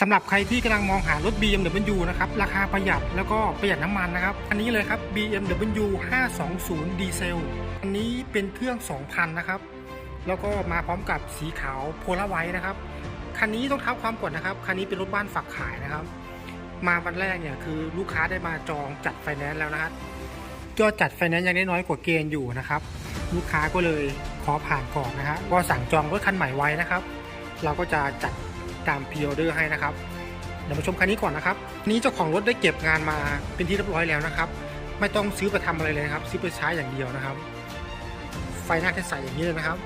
สำหรับใครที่กำลังมองหารถ BMW นะครับ ราคาประหยัดแล้วก็ประหยัดน้ำมันนะครับ อันนี้เลยครับ BMW 520 ดีเซล อันนี้เป็นเครื่อง 2,000 นะครับ แล้วก็มาพร้อมกับสีขาวโพลาไวท์นะครับ คันนี้ต้องเท้าความก่อนนะครับ คันนี้เป็นรถบ้านฝากขายนะครับ มาวันแรกเนี่ยคือลูกค้าได้มาจองจัดไฟแนนซ์แล้วนะครับยอดจัดไฟแนนซ์ยังได้น้อยกว่าเกณฑ์อยู่นะครับ ลูกค้าก็เลยขอผ่านก่อนนะฮะก็สั่งจองรถคันใหม่ไว้นะครับ เราก็จะจัด ตามพ r ออเดอร์ให้นะครับ เดี๋ยวมาชมคันนี้ก่อนนะครับอันนี้เจ้าของรถได้เก็บงานมาเป็นที่เรียบร้อยแล้วนะครับ ไม่ต้องซื้อไปทำอะไรเลยนะครับ ซื้อไปใช้อย่างเดียวนะครับ ไฟหน้าจะใสอย่างนี้เลยนะครับ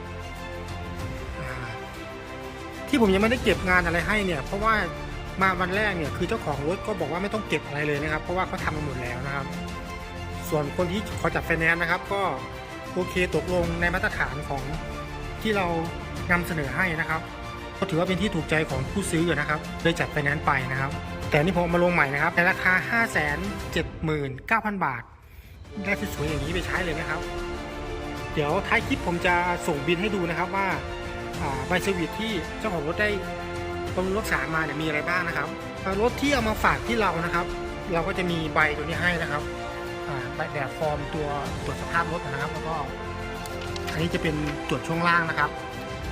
ที่ผมยังไม่ได้เก็บงานอะไรให้เนี่ย เพราะว่ามาวันแรกเนี่ยคือเจ้าของรถก็บอกว่าไม่ต้องเก็บอะไรเลยนะครับ เพราะว่าเขาทำมาหมดแล้วนะครับ ส่วนคนที่ขอจัดไฟแนนซ์นะครับ ก็โอเคตกลงในมาตรฐานของที่เรานำเสนอให้นะครับ ก็ถือว่าเป็นที่ถูกใจของผู้ซื้อนะครับเลยจัดไฟแนนซ์ไปนะครับ แต่นี่ผมเอามาลงใหม่นะครับในราคา 579,000 บาท ได้สวยๆอย่างนี้ไปใช้เลยนะครับ เดี๋ยวท้ายคลิปผมจะส่งบินให้ดูนะครับว่าใบเซอร์วิสที่เจ้าของรถได้บำรุงรักษามาเนี่ยมีอะไรบ้างนะครับรถที่เอามาฝากที่เรานะครับ เราก็จะมีใบตัวนี้ให้นะครับใบแบบฟอร์มตัวตรวจสภาพรถนะครับ แล้วก็อันนี้จะเป็นตรวจช่วงล่างนะครับ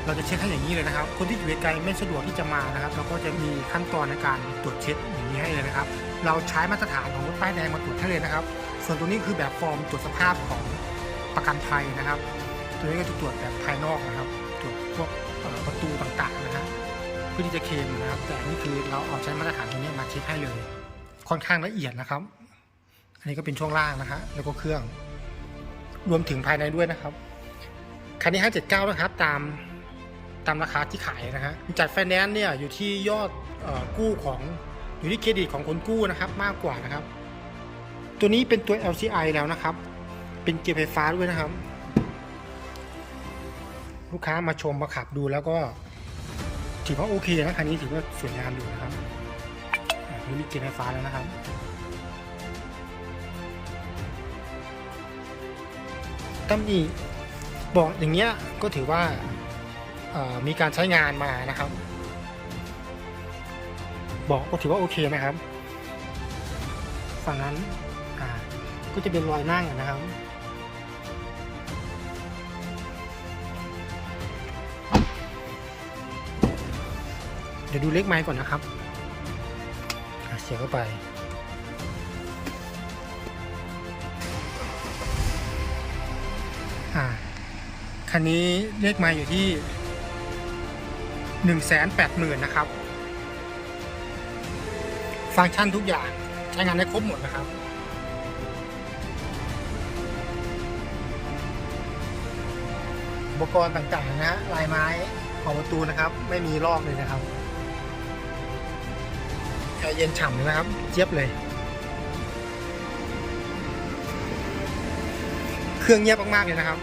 เราจะเช็คให้อย่างนี้เลยนะครับ คนที่อยู่ไกลไม่สะดวกที่จะมานะครับ เราก็จะมีขั้นตอนในการตรวจเช็คอย่างนี้ให้เลยนะครับ เราใช้มาตรฐานของรถป้ายแดงมาตรวจให้เลยนะครับ ส่วนตัวนี้คือแบบฟอร์มตรวจสภาพของประกันภัยนะครับ ตัวนี้ก็จะตรวจแบบภายนอกนะครับ ตรวจพวกประตูต่างๆนะฮะเพื่อที่จะเคลมนะครับ แต่นนี้คือเราเอาใช้มาตรฐานตรงนี้มาเช็คให้เลย ค่อนข้างละเอียดนะครับ อันนี้ก็เป็นช่วงล่างนะฮะแล้วก็เครื่อง รวมถึงภายในด้วยนะครับคันนี้579นะครับตาม ตามราคาที่ขายนะฮะจัดไฟแนนซ์เนี่ยอยู่ที่ยอดออกู้ของอยู่ที่เครดิตของคนกู้นะครับมากกว่านะครับ ตัวนี้เป็นตัว LCI แล้วนะครับ เป็นเกียร์ไฟฟ้าด้วยนะครับ ลูกค้ามาชมมาขับดูแล้วก็ถือว่าโอเคนะคันนี้ถือว่าสวยงามอยู่นะครับอ่าตัวนี้มีเกียร์ไฟฟ้าแล้วนะครับตำหนิบอกอย่างเงี้ยก็ถือว่า มีการใช้งานมานะครับบอกก็ถือว่าโอเคนะครับ ฝั่งนั้นก็จะเป็นรอยนั่งนะครับเดี๋ยวดูเลขไม้ก่อนนะครับ เสียเข้าไป คันนี้เลขไมาอยู่ที่ หนึ่งแสนแปดหมื่นนะครับ ฟังก์ชันทุกอย่างใช้งานได้ครบหมดนะครับ อุปกรณ์ต่างๆนะฮะลายไม้ของประตูนะครับ ไม่มีลอกเลยนะครับแอร์เย็นฉ่ำเลยนะครับ เจี๊ยบเลย เครื่องเงียบมากๆเลยนะครับ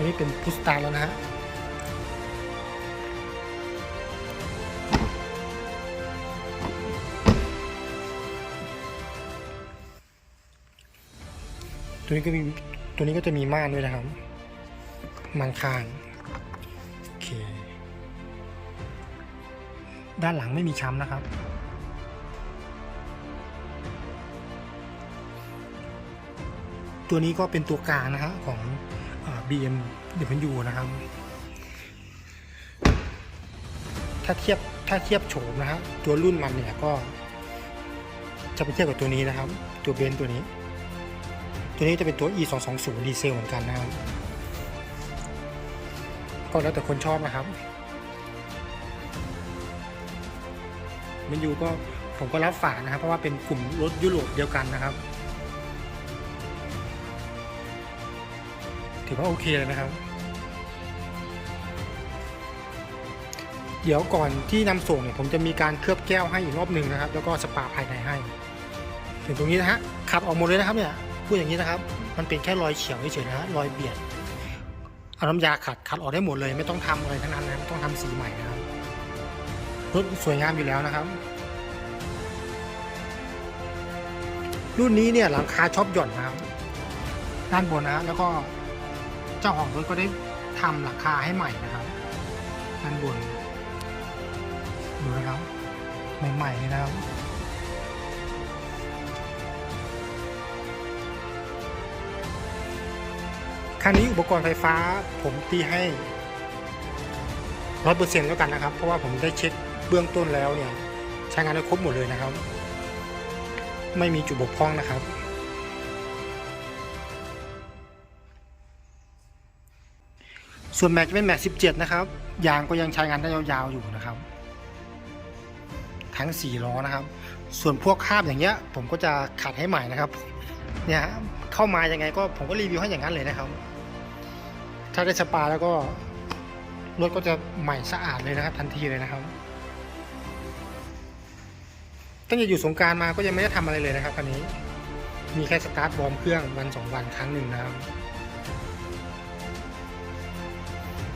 อันนี้เป็นพุสตาร์แล้วนะฮะตัวนี้ก็มีตัวนี้ก็จะมีม่านด้วยนะครับม่านข้างโอเคด้านหลังไม่มีช้ำนะครับตัวนี้ก็เป็นตัวกลางนะฮะของ BM W นะครับ ถ้าเทียบถ้าเทียบโฉมนะฮะตัวรุ่นมันเนี่ยก็ จะไปเทียบกับตัวนี้นะครับ ตัวเบนซ์ตัวนี้ ตัวนี้จะเป็นตัว e 2 2 0ดีเซลเหมือนกันนะครับ ก็แล้วแต่คนชอบนะครับมันอยู่ก็ผมก็รับฝากนะครับ เพราะว่าเป็นกลุ่มรถยุโรปเดียวกันนะครับ ถือว่าโอเคเลยนะครับ เดี๋ยวก่อนที่นำส่งเนี่ยผมจะมีการเคลือบแก้วให้อีกรอบหนึ่งนะครับ แล้วก็สปาภายในให้ ถึงตรงนี้นะฮะขับออกหมดเลยนะครับเนี่ยพูดอย่างนี้นะครับ มันเป็นแค่รอยเฉียวเฉยๆนะฮะรอยเบียดเอาน้ำยาขัดขัดออกได้หมดเลยไม่ต้องทำอะไรทั้งนั้นนะไม่ต้องทำสีใหม่นะครับรถสวยงามอยู่แล้วนะครับ รุ่นนี้เนี่ยหลังคาช็อปหย่อนนะครับด้านบนนะแล้วก็ เจ้าของรถก็ได้ทำหลังคาให้ใหม่นะครับด้านบนดูนะครับใหม่ๆเลยนะครับคันนี้อุปกรณ์ไฟฟ้าผมตีให้ร้อยเปอร์เซ็นต์แล้วกันนะครับ เพราะว่าผมได้เช็คเบื้องต้นแล้วเนี่ย ใช้งานได้ครบหมดเลยนะครับ ไม่มีจุดบกพร่องนะครับ ส่วนแม็กจะเป็นแม็ก17 นะครับ ยางก็ยังใช้งานได้ยาวๆอยู่นะครับ ทั้ง4ล้อนะครับ ส่วนพวกคาบอย่างเงี้ย ผมก็จะขัดให้ใหม่นะครับ เนี่ยเข้ามายังไงก็ผมก็รีวิวให้อย่างนั้นเลยนะครับ ถ้าได้สปาแล้วก็รถก็จะใหม่สะอาดเลยนะครับ ทันทีเลยนะครับตั้งแต่อยู่สงการมาก็ยังไม่ได้ทำอะไรเลยนะครับคันนี้ มีแค่สตาร์ทวอร์มเครื่องวันสองวันครั้งหนึ่งนะครับ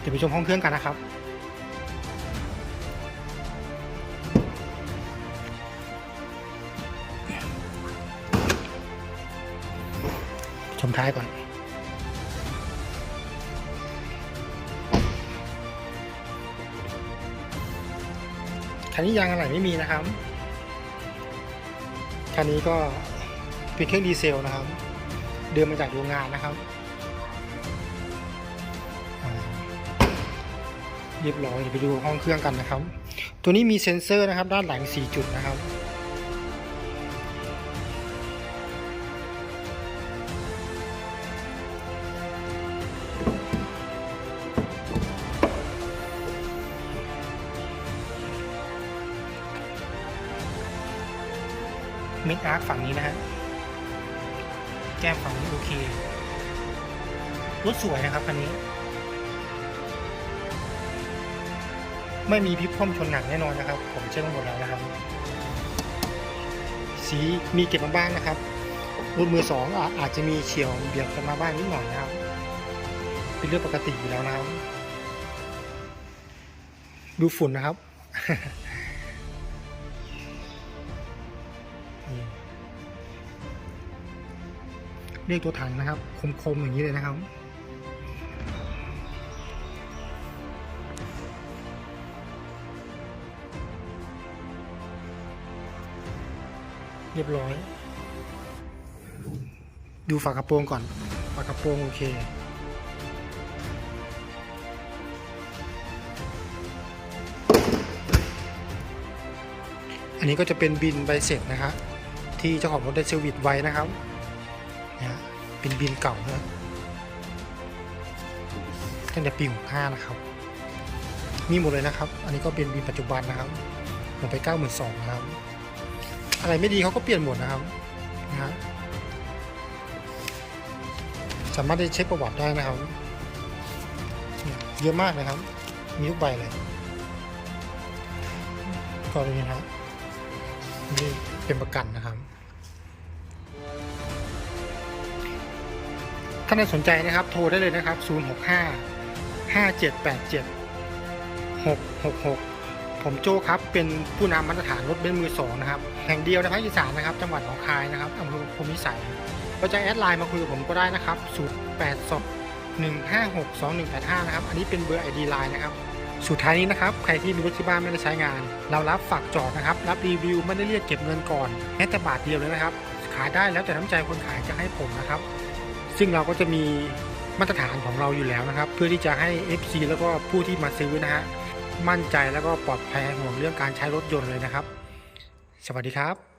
ดี๋ยวไปชมห้องเครื่องกันนะครับ ชมท้ายก่อนคันนี้ยางอะไรไม่มีนะครับคันนี้ก็เป็นเครื่องดีเซลนะครับ เดินมาจากโรงงานนะครับ เรียบร้อยเดี๋ยวไปดูห้องเครื่องกันนะครับ ตัวนี้มีเซ็นเซอร์นะครับ ด้านหลัง 4 จุดนะครับมิดอาร์คฝั่งนี้นะฮะ แก้มฝั่งนี้โอเค รถสวยนะครับคันนี้ ไม่มีพลิกคว่ำชนหนักแน่นอนนะครับ ผมเช็คมาหมดแล้วนะครับ สีมีเก็บมาบ้างนะครับรุ่นมือสองอาจจะมีเฉียวเบียดกันมาบ้างนิดหน่อยนะครับ เป็นเรื่องปกติอยู่แล้วนะครับ ดูฝุ่นนะครับเรียกตัวถังนะครับ คมๆอย่างนี้เลยนะครับ เรียบร้อย ดูฝากระโปรงก่อน ฝากระโปรงโอเค อันนี้ก็จะเป็นบินใบเสร็จนะครับที่เจ้าของรถได้เซอร์วิสไว้นะครับนะฮะเป็นบินเก่านะตั้งแต่ปี65นะครับ มีหมดเลยนะครับ อันนี้ก็เป็นบินปัจจุบันนะครับลงไป 9 2 0 0 0นะครับ อะไรไม่ดีเขาก็เปลี่ยนหมดนะครับนะฮะสามารถได้เช็คประวัติได้นะครับเนี่ยเยอะมากนะครับ มีทุกใบเลยก็เลยนะครับนี่เป็นประกันนะครับ ถ้าใครสนใจนะครับ โทรได้เลยนะครับ 065 5787 666 ผมโจครับเป็นผู้นำมาตรฐานรถเบนซ์มือสองนะครับแห่งเดียวในภาคอีสานนะครับจังหวัดหนองคายนะครับอำเภอพรหมวิสัยก็จะแอดไลน์มาคุยกับผมก็ได้นะครับ082 156 2185นะครับอันนี้เป็นเบอร์ ID ไลน์นะครับสุดท้ายนี้นะครับใครที่มีรถที่บ้านไม่ได้ใช้งาน เรารับฝากจอดนะครับ รับรีวิวไม่ได้เรียกเก็บเงินก่อนแม้แต่บาทเดียวเลยนะครับ ขายได้แล้วแต่น้ำใจคนขายจะให้ผมนะครับ ซึ่งเราก็จะมีมาตรฐานของเราอยู่แล้วนะครับ เพื่อที่จะให้ FC แล้วก็ผู้ที่มาซื้อนะฮะ มั่นใจแล้วก็ปลอดภัยห่วงเรื่องการใช้รถยนต์เลยนะครับ สวัสดีครับ